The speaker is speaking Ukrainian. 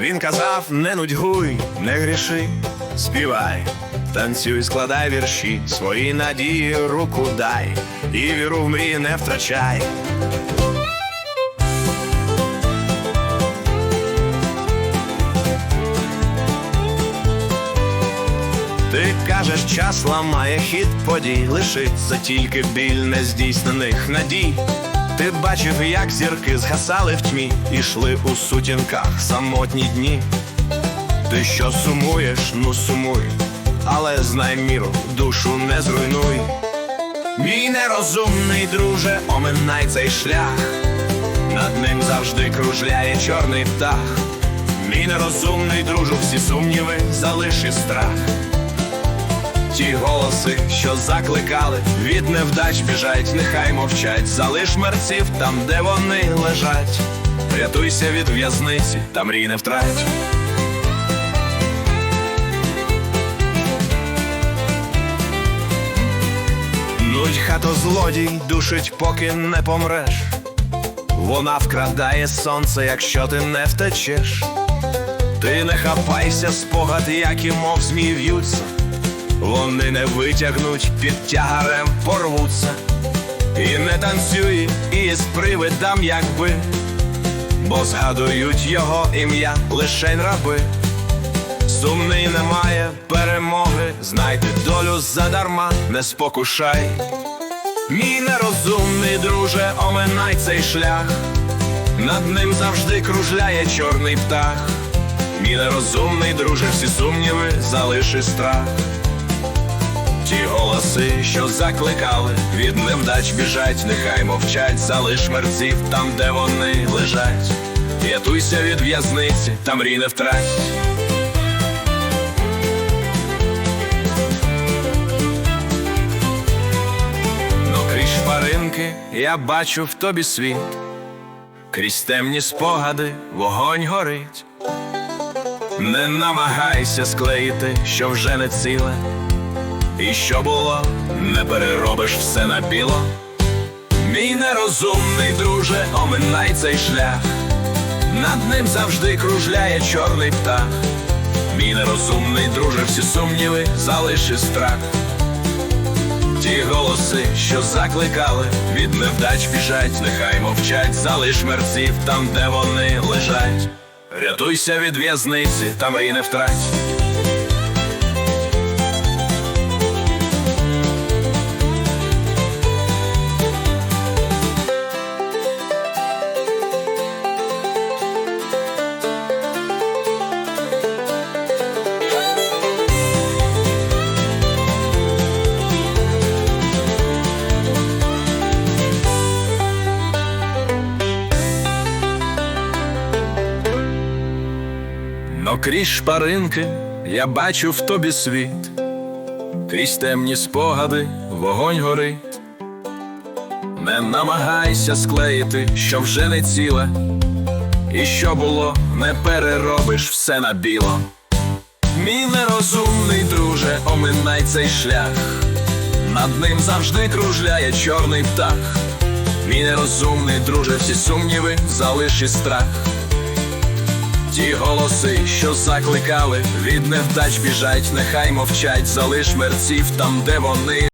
він казав, не нудьгуй, не гріши, співай, танцюй, складай вірші, свої надії руку дай, і віру в мрії не втрачай. Ти кажеш, час ламає хід подій, лишиться тільки біль нездійснених надій. Ти бачив, як зірки згасали в тьмі, ішли у сутінках самотні дні. Ти що сумуєш, ну сумуй, але знай міру, душу не зруйнуй. Мій нерозумний друже, оминай цей шлях, над ним завжди кружляє чорний птах. Мій нерозумний дружу, всі сумніви, залиши страх. Ті голоси, що закликали, від невдач біжать, нехай мовчать, залиш мерців там, де вони лежать. Рятуйся від в'язниці, та мрій не втрать. Нудь хато злодій душить, поки не помреш. Вона вкрадає сонце, якщо ти не втечеш. Ти не хапайся, спогад, які мов змій в'ються. Вони не витягнуть під тягарем, порвуться. І не танцюй із привидам, якби, бо згадують його ім'я лишень раби. Сумний немає перемоги, знайди долю задарма, не спокушай. Мій нерозумний друже, оминай цей шлях, над ним завжди кружляє чорний птах. Мій нерозумний друже, всі сумніви, залиши страх. Ті голоси, що закликали, від невдач біжать, нехай мовчать, залиш мерців там, де вони лежать. Рятуйся від в'язниці, та мрій не втрать. Но крізь шпаринки я бачу в тобі світ, крізь темні спогади вогонь горить. Не намагайся склеїти, що вже не ціле. І що було, не переробиш все на біло. Мій нерозумний друже, оминай цей шлях. Над ним завжди кружляє чорний птах. Мій нерозумний друже, всі сумніви, залиши страх. Ті голоси, що закликали, від невдач біжать, нехай мовчать, залиш мерців там, де вони лежать. Рятуйся від в'язниці, та мрій не втрать. Но крізь шпаринки я бачу в тобі світ, крізь темні спогади вогонь горить. Не намагайся склеїти, що вже не ціле, і що було, не переробиш все на біло. Мій нерозумний друже, оминай цей шлях, над ним завжди кружляє чорний птах. Мій нерозумний друже, всі сумніви, залиши страх. Ті голоси, що закликали, від невдач біжать, нехай мовчать, залиш мерців там, де вони